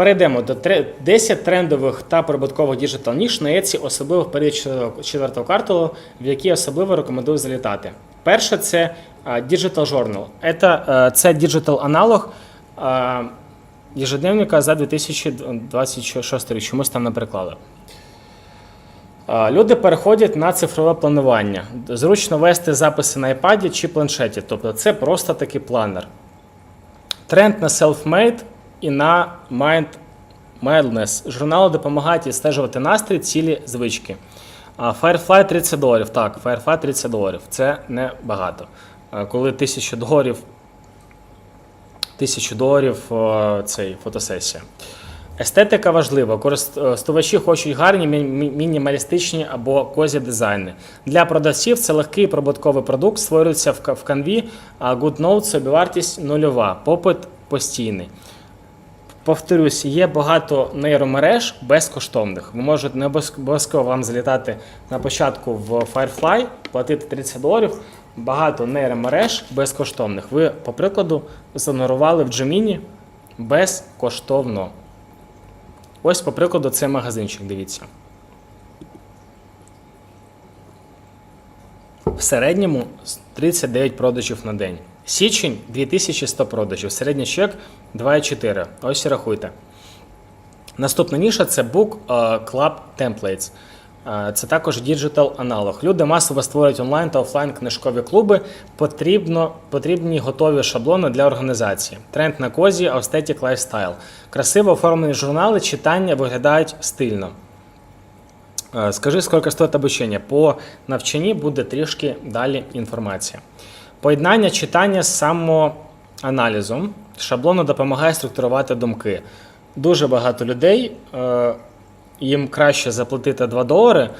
Перейдемо до 10 трендових та прибуткових діджитал ніш на Etsy, особливо в період четвертого- четвертого кварталу, в які особливо рекомендую залітати. Перше це Digital Journal. Це, е, це діджитал аналог ежедневника за 2026 рік. Чомусь там не переклали. Люди переходять на цифрове планування. Зручно вести записи на iPad чи планшеті. Тобто це просто такий планер. Тренд на self-made і на mind mindfulness. Журнали допомагають відстежувати настрій, цілі звички. Firefly 30 доларів. Так, Firefly 30 доларів. Це не багато. Коли 1000 доларів, 1000 доларів цей фотосесія. Естетика важлива. Користувачі хочуть гарні, мі- мі- мінімалістичні або козі дизайни. Для продавців це легкий прибутковий продукт, створюється в ка- в канві, а GoodNote собівартість нульова, попит постійний. Повторюсь, є багато нейромереж безкоштовних. Ви можете не обов'язково вам залітати на початку в Firefly, платити 30 доларів. Багато нейромереж безкоштовних. Ви, по прикладу, згенерували в Gemini безкоштовно. Ось, по прикладу, це магазинчик, дивіться. В середньому 39 продажів на день. Січень 2100 продажів. Середній чек 2,4. Ось і рахуйте. Наступна ніша це Book е, Club Templates. Е, Це також діджитал аналог. Люди масово створюють онлайн та офлайн книжкові клуби. Потрібно, потрібні готові шаблони для організації. Тренд на козі, Aesthetic Lifestyle. Красиво оформлені журнали, читання виглядають стильно. Е, Скажи, скільки стоїть обучення? По навчанні буде трішки далі інформація. Поєднання читання з самоаналізом. Шаблону допомагає структурувати думки. Дуже багато людей, е, їм краще заплатити 2 долари,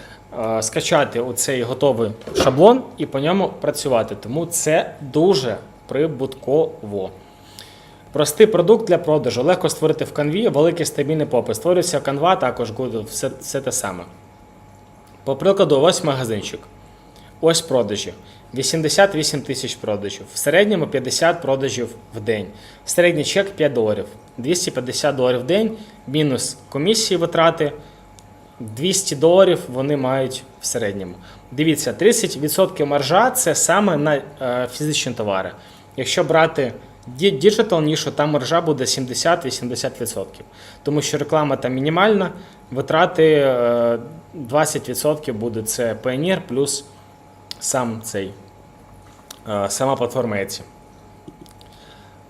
е, скачати оцей готовий шаблон і по ньому працювати. Тому це дуже прибутково. Простий продукт для продажу. Легко створити в канві, великий стабільний попит. Створюється канва, також Google, все, все те саме. По прикладу, ось магазинчик. Ось продажі. 88 тисяч продажів. В середньому 50 продажів в день. Середній чек 5 доларів. 250 доларів в день, мінус комісії витрати. 200 доларів вони мають в середньому. Дивіться, 30% маржа це саме на е, фізичні товари. Якщо брати діджитал нішу, там маржа буде 70-80%. Тому що реклама там мінімальна, витрати е, 20% буде це Pioneer плюс сам цей, е, сама платформа Etsy.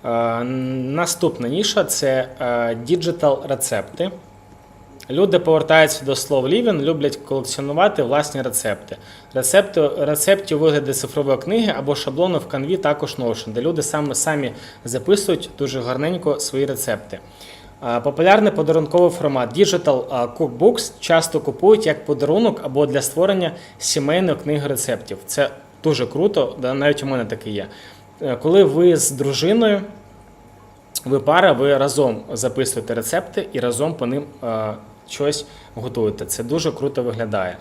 Е, Наступна ніша це е, діджитал рецепти. Люди повертаються до слов Living, люблять колекціонувати власні рецепти. Рецепти, у вигляді цифрової книги або шаблону в канві також Notion, де люди саме самі записують дуже гарненько свої рецепти. А, Популярний подарунковий формат Digital Cookbooks часто купують як подарунок або для створення сімейної книги рецептів. Це дуже круто, навіть у мене таке є. Е, Коли ви з дружиною ви пара, ви разом записуєте рецепти і разом по ним е, щось готуєте. Це дуже круто виглядає.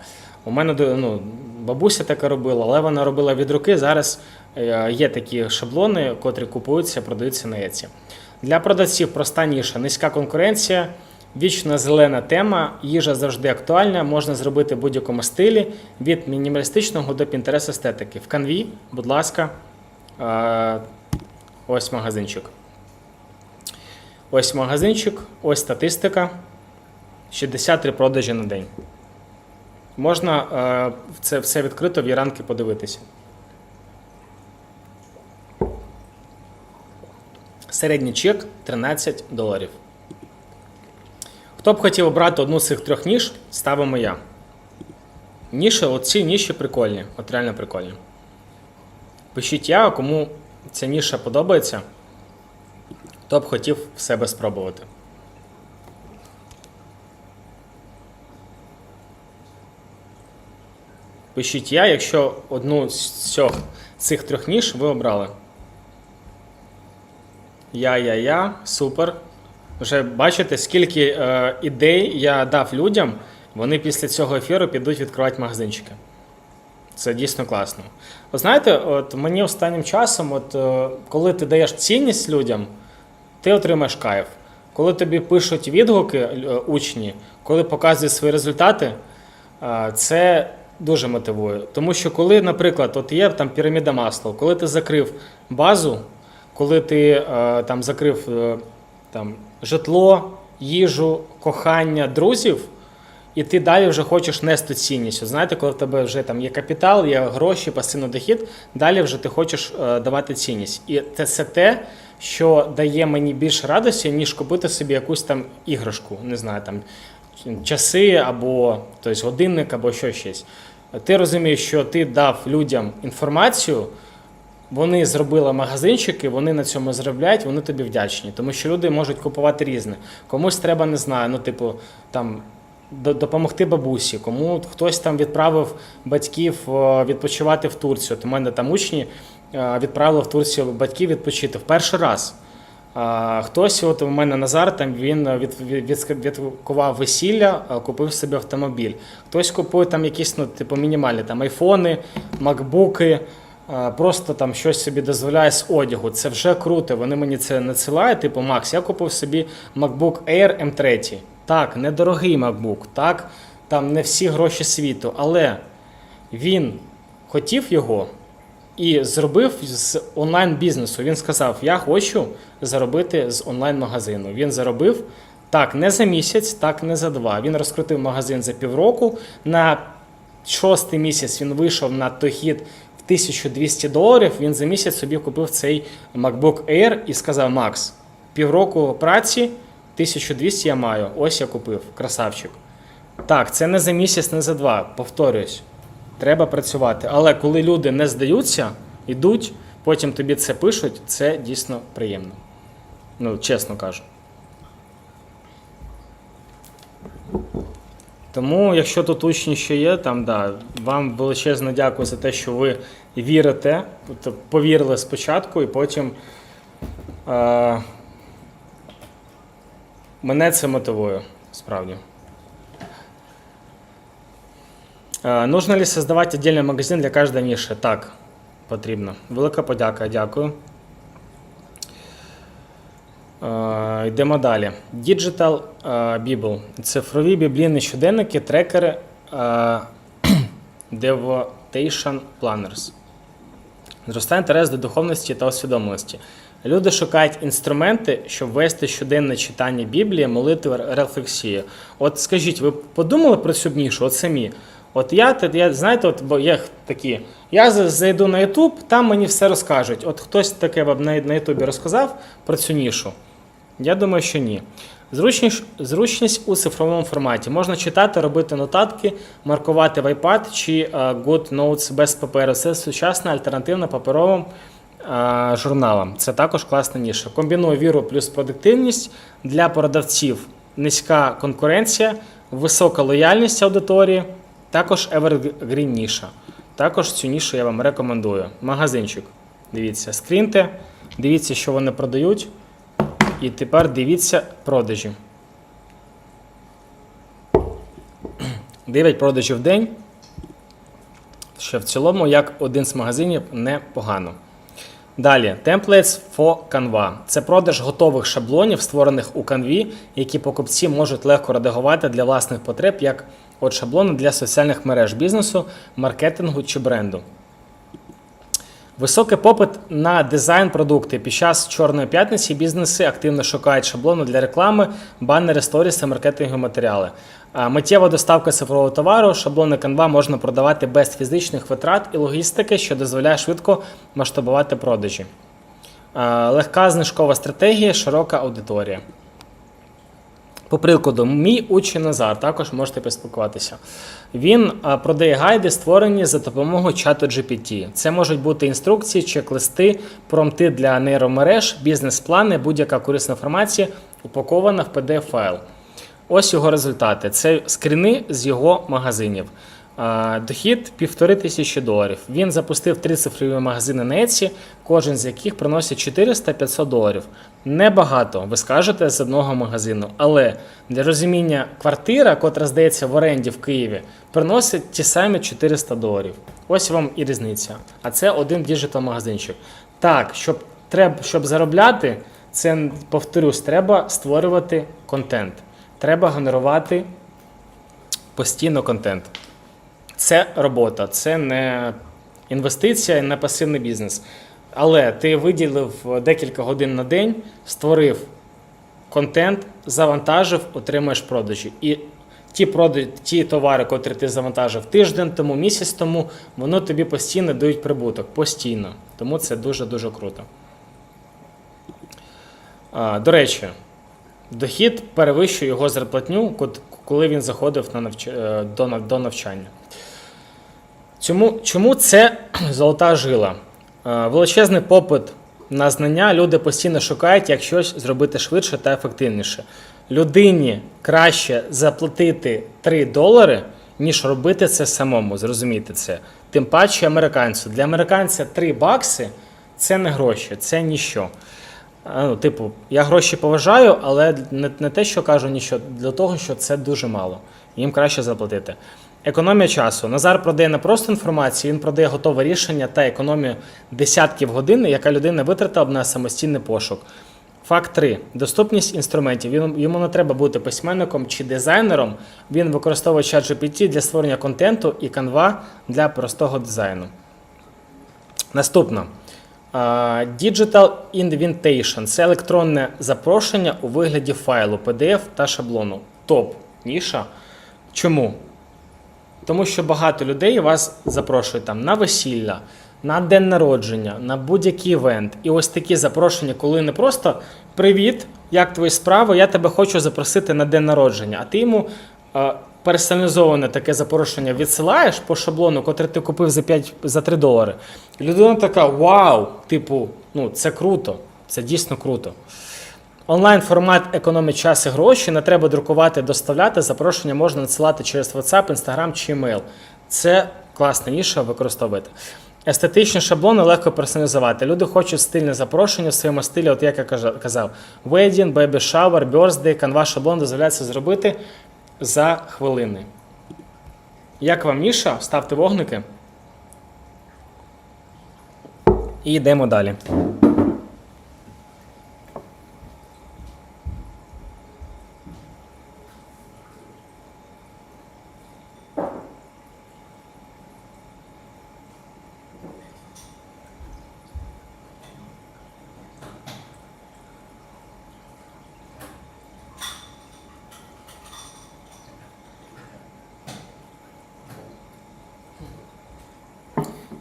У мене ну, бабуся таке робила, але вона робила від руки. Зараз е, є такі шаблони, котрі купуються, продаються на Etsy. Для продавців проста ніша, низька конкуренція, вічно зелена тема, їжа завжди актуальна, можна зробити в будь-якому стилі, від мінімалістичного до пінтерес естетики. В канві, будь ласка, ось магазинчик. Ось магазинчик, ось статистика. 63 продажі на день. Можна це все відкрито в Яранки подивитися. Середній чек 13 доларів. Хто б хотів обрати одну з цих трьох ніж, ставимо я. Ніші, оці ніші прикольні, от реально прикольні. Пишіть я, кому ця ніша подобається, хто б хотів в себе спробувати. Пишіть я, якщо одну з цих, цих трьох ніж ви обрали. Я, я, я, супер. Вже бачите, скільки е, ідей я дав людям, вони після цього ефіру підуть відкривати магазинчики. Це дійсно класно. Ви знаєте, от мені останнім часом, от, е, коли ти даєш цінність людям, ти отримаєш кайф. коли тобі пишуть відгуки е, учні, коли показують свої результати, е, це дуже мотивує. Тому що коли, наприклад, от є там піраміда масла, коли ти закрив базу, коли ти е, там закрив е, там, житло, їжу, кохання, друзів. І ти далі вже хочеш нести цінність. Знаєте, коли в тебе вже там є капітал, є гроші, пасивний дохід, далі вже ти хочеш е, давати цінність. І це, те, що дає мені більше радості, ніж купити собі якусь там іграшку, не знаю, там часи або тобто, годинник, або що щось. Ти розумієш, що ти дав людям інформацію, вони зробили магазинчики, вони на цьому заробляють, вони тобі вдячні. Тому що люди можуть купувати різне. Комусь треба, не знаю, ну, типу, там. Допомогти бабусі, кому хтось там відправив батьків е, відпочивати в Турцію. От у мене там учні е, відправили в Турцію батьків відпочити в перший раз. Хтось, от у мене Назар, там він від, відкував весілля, купив собі автомобіль. Хтось купує там якісь ну, типу, мінімальні там айфони, макбуки, просто там щось собі дозволяє з одягу. Це вже круто. Вони мені це надсилають. Типу, Макс, я купив собі MacBook Air M3. Так, недорогий MacBook, так, там не всі гроші світу, але він хотів його і зробив з онлайн-бізнесу. Він сказав: Я хочу заробити з онлайн-магазину. Він заробив так не за місяць, так не за два. Він розкрутив магазин за півроку. На шостий місяць він вийшов на дохід 1200 доларів. Він за місяць собі купив цей MacBook Air і сказав: Макс, півроку праці, 1200 я маю. Ось я купив. Красавчик. Так, це не за місяць, не за два. Повторюсь. Треба працювати. Але коли люди не здаються, йдуть, потім тобі це пишуть, це дійсно приємно. Ну, чесно кажу. Тому, якщо тут учні ще є, там, да, вам величезне дякую за те, що ви вірите, тобто повірили спочатку, і потім е, мене це мотивує, справді. Е, Нужно ли создавать отдельный магазин для каждой ниши? Так, потрібно. Велика подяка, дякую. Е, Йдемо далі. Digital е, Bible. Цифрові біблійні щоденники, трекери, е, Devotation Planners. Зростає інтерес до духовності та усвідомленості. Люди шукають інструменти, щоб вести щоденне читання Біблії, молитви, рефлексію. От скажіть, ви подумали про цю нішу? От самі? От я, я знаєте, от бо є такі. Я зайду на YouTube, там мені все розкажуть. От хтось таке вам на YouTube розказав про цю нішу. Я думаю, що ні. Зручність, зручність у цифровому форматі. Можна читати, робити нотатки, маркувати в iPad чи е, GoodNotes без паперу. Це сучасна альтернативна паперовим е, журналам. Це також класна ніша. Комбінує віру плюс продуктивність для продавців. Низька конкуренція, висока лояльність аудиторії, також Evergreen ніша. Також цю нішу я вам рекомендую. Магазинчик. Дивіться, скріньте, дивіться, що вони продають. І тепер дивіться продажі. 9 продажів в день. Що в цілому, як один з магазинів, непогано. Далі, Templates for Canva. Це продаж готових шаблонів, створених у Canva, які покупці можуть легко редагувати для власних потреб, як от шаблони для соціальних мереж бізнесу, маркетингу чи бренду. Високий попит на дизайн продукти. Під час Чорної п'ятниці бізнеси активно шукають шаблони для реклами, банери, сторіс та маркетингові матеріали. Миттєва доставка цифрового товару, шаблони Canva можна продавати без фізичних витрат і логістики, що дозволяє швидко масштабувати продажі. Легка знижкова стратегія, широка аудиторія. По прикладу, мій учень Назар, також можете поспілкуватися. Він продає гайди, створені за допомогою чату GPT. Це можуть бути інструкції, чек-листи, промти для нейромереж, бізнес-плани, будь-яка корисна інформація упакована в PDF-файл. Ось його результати. Це скріни з його магазинів. Дохід півтори тисячі доларів. Він запустив три цифрові магазини на Etsy, кожен з яких приносить 400-500 доларів. Небагато, ви скажете, з одного магазину. Але для розуміння квартира, котра здається в оренді в Києві, приносить ті самі 400 доларів. Ось вам і різниця. А це один діджитал магазинчик. Так, щоб, треба, щоб заробляти, Це, повторюсь, треба створювати контент. Треба генерувати постійно контент. Це робота, це не інвестиція, не пасивний бізнес. Але ти виділив декілька годин на день, створив контент, завантажив, отримаєш продажі. І ті, продажі, ті товари, котрі ти завантажив тиждень тому, місяць тому, воно тобі постійно дають прибуток. Постійно. Тому це дуже-дуже круто. А, до речі, дохід перевищує його зарплатню, коли він заходив на навч... е, до навчання. Чому, чому це золота жила? Е, Величезний попит на знання люди постійно шукають, як щось зробити швидше та ефективніше. Людині краще заплатити 3 долари, ніж робити це самому. Зрозумійте це. Тим паче американцю. Для американця 3 бакси це не гроші, це ніщо. Ну, типу, я гроші поважаю, але не те, що кажу ніщо, для того, що це дуже мало. Їм краще заплатити. Економія часу. Назар продає не просто інформацію, він продає готове рішення та економію десятків годин, яка людина витратила б на самостійний пошук. Факт 3. Доступність інструментів. Йому не треба бути письменником чи дизайнером. Він використовує ChatGPT для створення контенту і Canva для простого дизайну. Наступно. Digital Invitation – це електронне запрошення у вигляді файлу, PDF та шаблону. Топ ніша. Чому? Тому що багато людей вас запрошують там на весілля, на день народження, на будь-який івент. І ось такі запрошення, коли не просто Привіт, як твої справи? Я тебе хочу запросити на день народження. А ти йому е, персоналізоване таке запрошення відсилаєш по шаблону, котрий ти купив за 5, за 3 долари. І людина така: Вау! Типу, ну це круто, це дійсно круто. Онлайн формат економить час і гроші. Не треба друкувати, доставляти. Запрошення можна надсилати через WhatsApp, Instagram чи email. Це класна ніша використовувати. Естетичні шаблони легко персоналізувати. Люди хочуть стильне запрошення в своєму стилі, от як я казав: wedding, baby shower, birthday, Canva шаблон дозволяється зробити за хвилини. Як вам ніша? Ставте вогники. І йдемо далі.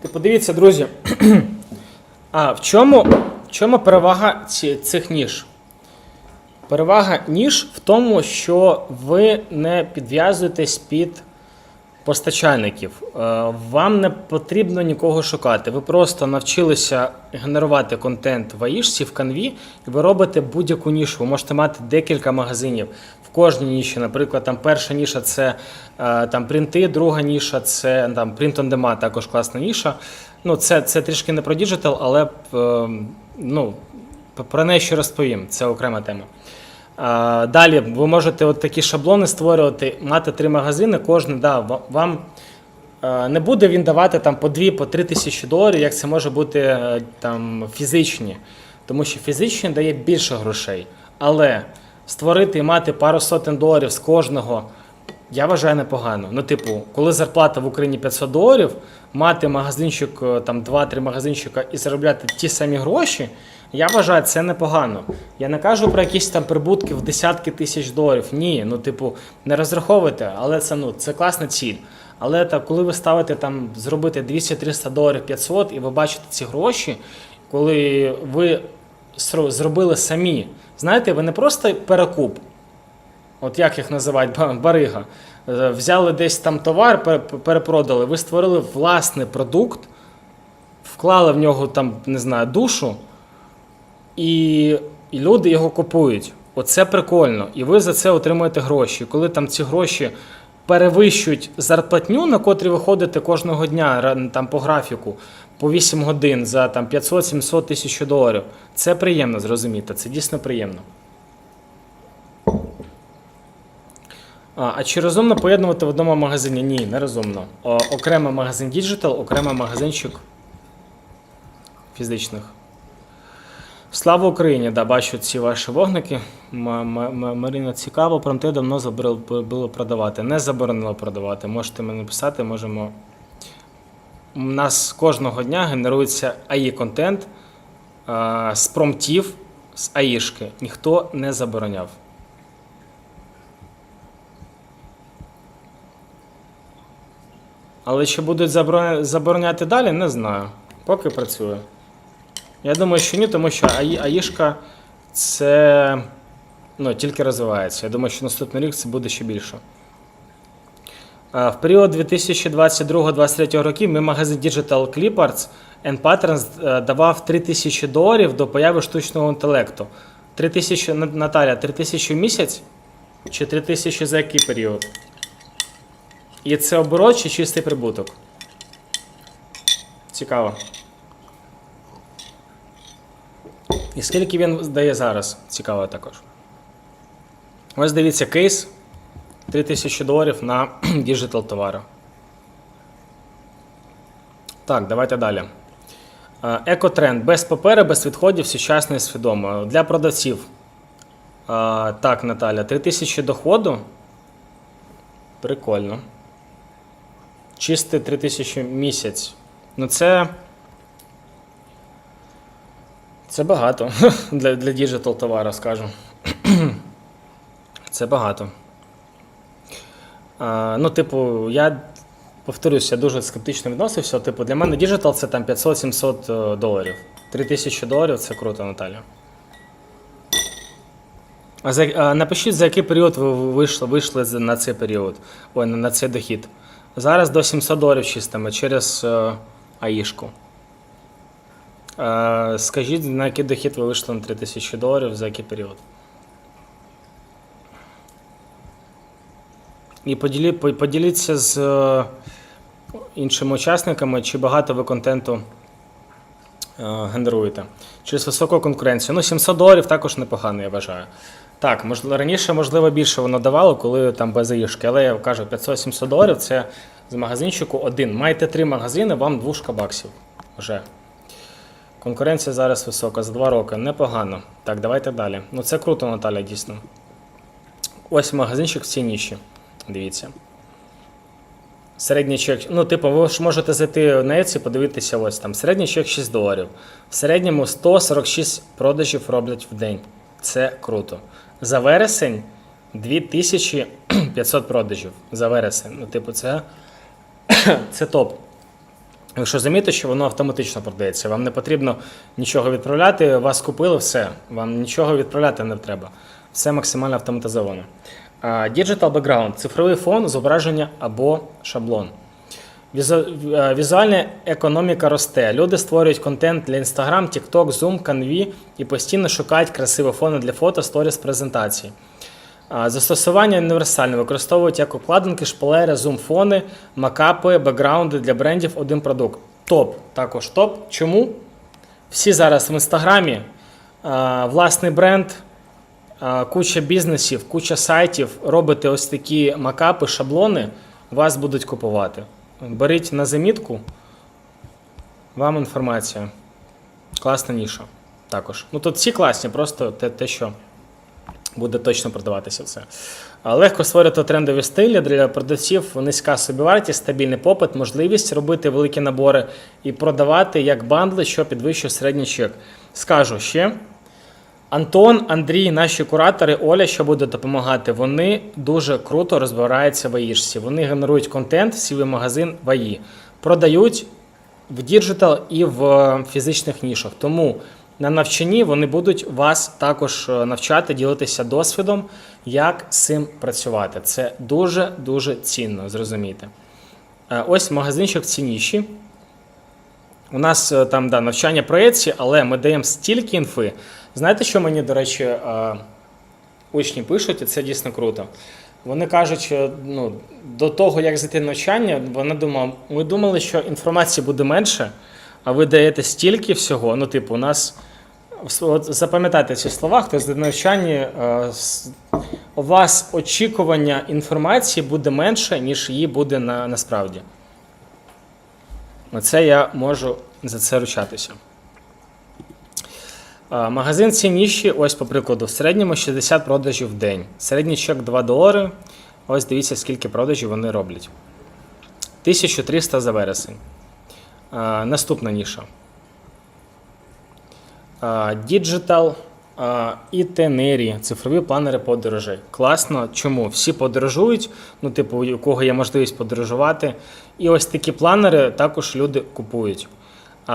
Подивіться, друзі. А в чому, в чому перевага ці, цих ніж? Перевага ніж в тому, що ви не підв'язуєтесь під постачальників. Е, Вам не потрібно нікого шукати. Ви просто навчилися генерувати контент в Аїшці, в канві, і ви робите будь-яку нішу. Ви можете мати декілька магазинів. В кожній ніші, наприклад, там перша ніша це е, там принти, друга ніша це там print on demand, також класна ніша. Ну, це, це трішки не про діджитал, але е, ну, про неї ще розповім. Це окрема тема. Далі ви можете от такі шаблони створювати, мати три магазини, кожен да, вам не буде він давати там по 2 по тисячі доларів, як це може бути е, там фізичні. Тому що фізичні дає більше грошей. Але створити і мати пару сотень доларів з кожного, я вважаю непогано. Ну, типу, коли зарплата в Україні 500 доларів, мати магазинчик, е, там 2-3 магазинчика і заробляти ті самі гроші, я вважаю, це непогано. Я не кажу про якісь там прибутки в десятки тисяч доларів. Ні, ну типу, не розраховуйте, але це ну це класна ціль. Але так, коли ви ставите там зробити 200-300 доларів 500 і ви бачите ці гроші, коли ви зробили самі, знаєте, ви не просто перекуп, от як їх називають, барига. Е, Взяли десь там товар, перепродали, ви створили власний продукт, вклали в нього там, не знаю, душу, і, і люди його купують. Оце прикольно. І ви за це отримуєте гроші. Коли там ці гроші перевищують зарплатню, на котрі ви ходите кожного дня там, по графіку, по 8 годин за там, 500-700 тисяч доларів, це приємно зрозуміти. Це дійсно приємно. А, а чи розумно поєднувати в одному магазині? Ні, не розумно. Окремий магазин Digital, окремий магазинчик фізичних. Слава Україні! Да, бачу ці ваші вогники. Марина, цікаво, промте давно заборонило продавати. Не заборонило продавати. Можете мені написати, можемо. У нас кожного дня генерується АІ контент з промптів, з АІшки. Ніхто не забороняв. Але чи будуть забороняти далі, не знаю. Поки працює. Я думаю, що ні, тому що АІ, АІшка це ну, тільки розвивається. Я думаю, що наступний рік це буде ще більше. В період 2022-2023 років ми магазин Digital Cliparts and Patterns е, давав 3000 доларів до появи штучного інтелекту. 3000, На- Наталя, 3000 в місяць чи 3000 за який період? І це оборот чи чистий прибуток? Цікаво. І скільки він здає зараз? Цікаво також. Ось дивіться кейс 3000 доларів на діджитал товари. Так, давайте далі. Е, Екотренд. Без паперу, без відходів, сучасно і свідомо. Для продавців. Е, Так, Наталя, 3000 доходу. Прикольно. Чисте 3000 місяць. Ну це. Це багато для, для діджитал товару, скажу. Це багато. А, ну, типу, я повторюся, я дуже скептично відносився. Типу, для мене діджитал це там 500-700 доларів. 3000 доларів це круто, Наталя. А за, а напишіть, за який період ви вийшли, вийшли на цей період, ой, на, цей дохід. Зараз до 700 доларів чистими через е, АІшку. Е, скажіть, на який дохід ви вийшли на 3000 доларів, за який період? І поділі, поділіться з е, іншими учасниками, чи багато ви контенту е, генеруєте. Через високу конкуренцію. Ну, 700 доларів також непогано, я вважаю. Так, можливо, раніше, можливо, більше воно давало, коли там без заїжки, але я кажу, 500-700 доларів це з магазинчику один. Маєте три магазини, вам двушка баксів. Вже. Конкуренція зараз висока, за два роки. Непогано. Так, давайте далі. Ну це круто, Наталя, дійсно. Ось магазинчик в цій ніші. Дивіться. Середній чек, ну, типу, ви ж можете зайти на Etsy, подивитися, ось там. Середній чек 6 доларів. В середньому 146 продажів роблять в день. Це круто. За вересень 2500 продажів. За вересень. Ну, типу, це, це топ. Якщо замітите, що воно автоматично продається, вам не потрібно нічого відправляти, вас купили, все. Вам нічого відправляти не треба. Все максимально автоматизовано. Digital background – цифровий фон, зображення або шаблон. Візуальна економіка росте. Люди створюють контент для Instagram, TikTok, Zoom, Canvі і постійно шукають красиві фони для фото, сторіс, презентацій. А, Застосування універсальне використовують як обкладинки, шпалери, зум-фони, макапи, бекграунди для брендів один продукт. Топ, також топ. Чому? Всі зараз в інстаграмі, власний бренд, куча бізнесів, куча сайтів, робите ось такі макапи, шаблони, вас будуть купувати. Беріть на замітку, вам інформація. Класна ніша. Також. Ну тут всі класні, просто те, те що буде точно продаватися все. Легко створювати трендові стилі для продавців, низька собівартість, стабільний попит, можливість робити великі набори і продавати як бандли, що підвищує середній чек. Скажу ще. Антон, Андрій, наші куратори, Оля, що буде допомагати, вони дуже круто розбираються в АІшці. Вони генерують контент в свій магазин в АІ, продають в діджитал і в фізичних нішах. Тому на навчанні вони будуть вас також е, навчати, ділитися досвідом, як з цим працювати. Це дуже дуже цінно, зрозумійте. Е, Ось магазинчик в цій. У нас е, там да, навчання про Etsy, але ми даємо стільки інфи. Знаєте, що мені, до речі, учні пишуть, і це дійсно круто. Вони кажуть, що ну, до того, як зайти на навчання, вони думали, ми думали, що інформації буде менше, а ви даєте стільки всього. Ну, типу, у нас от запам'ятайте ці слова, хто з навчання, е, у вас очікування інформації буде менше, ніж її буде на, насправді. Оце я можу за це ручатися. Магазин ці ніші, ось по прикладу, в середньому 60 продажів в день. Середній чек 2 долари. Ось дивіться, скільки продажів вони роблять. 1300 за вересень. Наступна ніша. Digital а, itinerary, цифрові планери подорожей. Класно. Чому? Всі подорожують, ну, типу, у кого є можливість подорожувати. І ось такі планери також люди купують.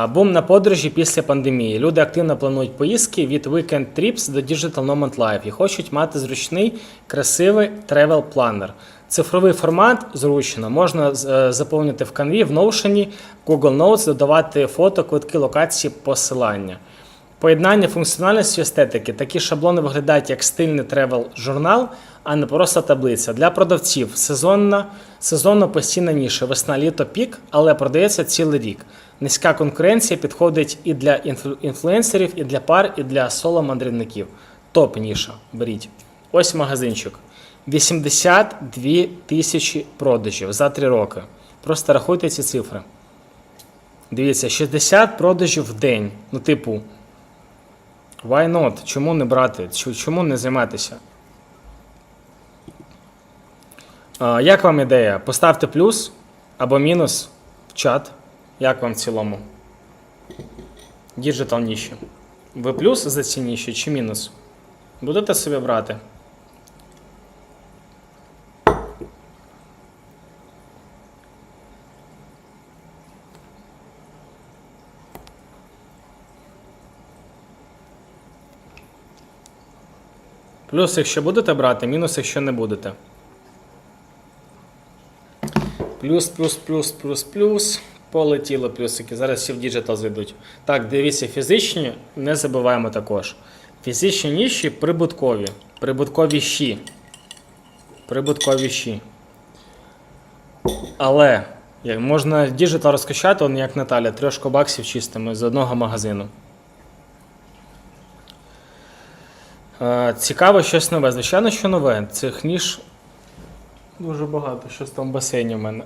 Бум на подорожі після пандемії. Люди активно планують поїздки від Weekend Trips до Digital Nomad Life і хочуть мати зручний, красивий travel планер. Цифровий формат зручно, можна е, заповнити в Canvі, в Notion, Google Notes, додавати фото, квитки, локації, посилання. Поєднання функціональності естетики. Такі шаблони виглядають як стильний тревел журнал, а не просто таблиця. Для продавців сезонна, сезонно постійна ніша, весна, літо, пік, але продається цілий рік. Низька конкуренція підходить і для інфлю- інфлюенсерів, і для пар, і для соло-мандрівників. Топ ніша. Беріть. Ось магазинчик. 82 тисячі продажів за 3 роки. Просто рахуйте ці цифри. Дивіться, 60 продажів в день. Ну, типу, Why not? Чому не брати? Чому не займатися? Як вам ідея? Поставте плюс або мінус в чат. Як вам в цілому? Діджитал ніші. Ви плюс за ці ніші чи мінус? Будете собі брати? Плюс, якщо будете брати, мінус, якщо не будете. Плюс, плюс, плюс, плюс, плюс. Полетіло плюсики. Зараз всі в діджитал зайдуть. Так, дивіться, фізичні не забуваємо також. Фізичні ніші прибуткові. Прибуткові щі. Прибуткові щі. Але можна діджитал розкачати, як Наталя, трьошку баксів чистими з одного магазину. Е, Цікаво щось нове. Звичайно, що нове. Цих ніж дуже багато. Щось там в басейні в мене.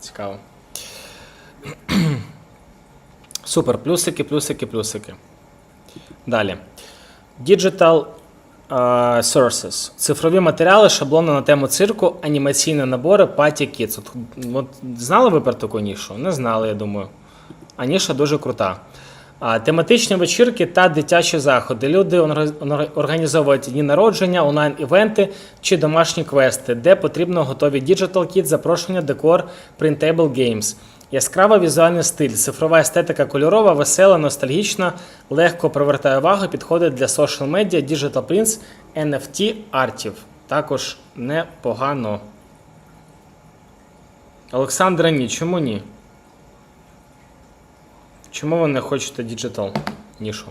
Цікаво. Супер. Плюсики, плюсики, плюсики. Далі. Digital е, Sources. Цифрові матеріали, шаблони на тему цирку, анімаційні набори, Party Kids. От, от знали ви про таку нішу? Не знали, я думаю. А ніша дуже крута. Тематичні вечірки та дитячі заходи. Люди орга- орга- організовують дні народження, онлайн-івенти чи домашні квести, де потрібно готові діджитал кіт, запрошення, декор, printable games. Яскрава візуальний стиль, цифрова естетика кольорова, весела, ностальгічна, легко привертає увагу, підходить для social медіа, digital prints, NFT артів. Також непогано. Олександра, ні, чому ні? Чому ви не хочете діджитал нішу?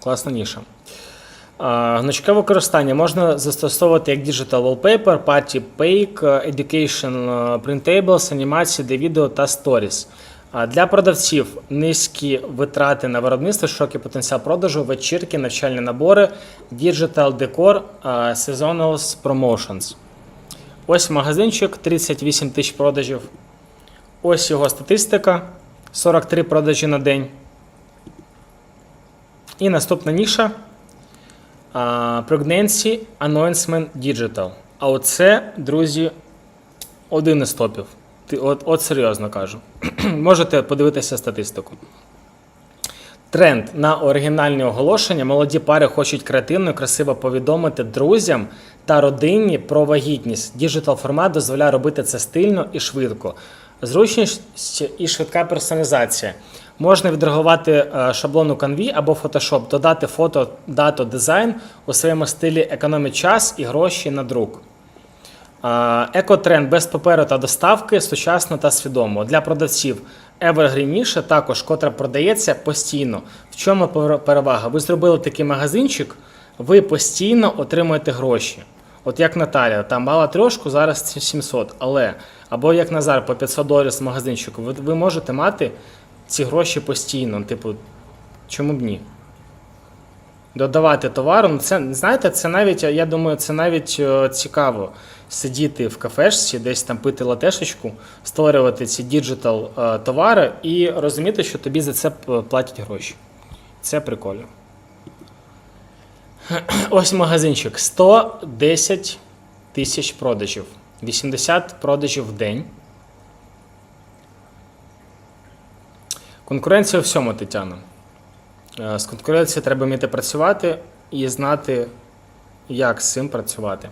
Класна ніша. Гнучке використання можна застосовувати як Digital Wallpaper, Party Pake, Education е, Printables, анімації для відео та Stories. Для продавців низькі витрати на виробництво, широкий потенціал продажу, вечірки, навчальні набори, Digital Decor, Seasonals Promotions. Ось магазинчик, 38 тисяч продажів. Ось його статистика: 43 продажі на день. І наступна ніша Pregnancy Announcement Digital. А оце, друзі, один із топів. От, от серйозно кажу. Можете подивитися статистику. Тренд на оригінальні оголошення. Молоді пари хочуть креативно і красиво повідомити друзям та родині про вагітність. Діджитал формат дозволяє робити це стильно і швидко. Зручність і швидка персоналізація. Можна відреагувати е, шаблон Canvі або Photoshop, додати фото, дату, дизайн у своєму стилі економить час і гроші на друк. Екотренд без паперу та доставки сучасно та свідомо. Для продавців Evergreen також, котра продається постійно. В чому перевага? Ви зробили такий магазинчик, ви постійно отримуєте гроші. От як Наталя, там мала трошку, зараз 700, але або як Назар по 500 доларів з магазинчику, ви, ви можете мати ці гроші постійно. Типу, чому б ні? додавати товару. Ну, це знаєте, це навіть, я думаю, це навіть е, цікаво сидіти в кафешці, десь там пити латешечку, створювати ці діджитал е, товари і розуміти, що тобі за це платять гроші. Це прикольно. Ось магазинчик. 110 тисяч продажів. 80 продажів в день. Конкуренція у всьому, Тетяна. Е, З конкуренцією треба вміти працювати і знати, як з цим працювати.